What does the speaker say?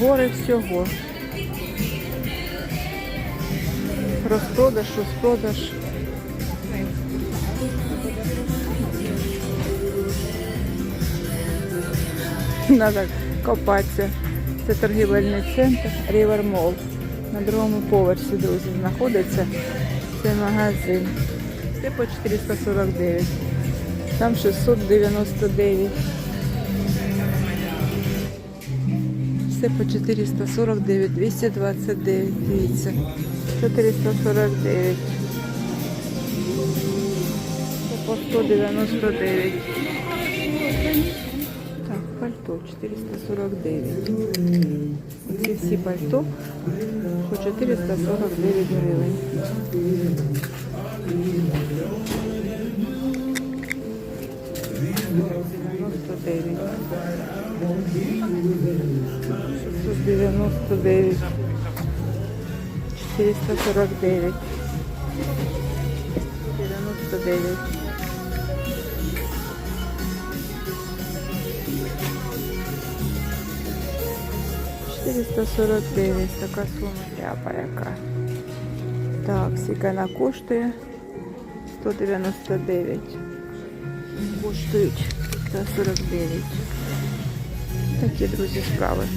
гори всього. Розпродаж, розпродаж. Надо копатися. Це торгівельний центр River Mall. На другому поверсі, друзі, знаходиться цей магазин. Це по 449. Там 699. Все по 449, 229, дивіться. 449. Це по 199. Так, пальто 449. Ці всі пальто по 449 гривень. Дев'ять. 699. 449. 99. Четыреста сорок девять, така сума ляпа яка. Так, скільки вона коштує? 199. Коштують 149. Такі, друзі, справи.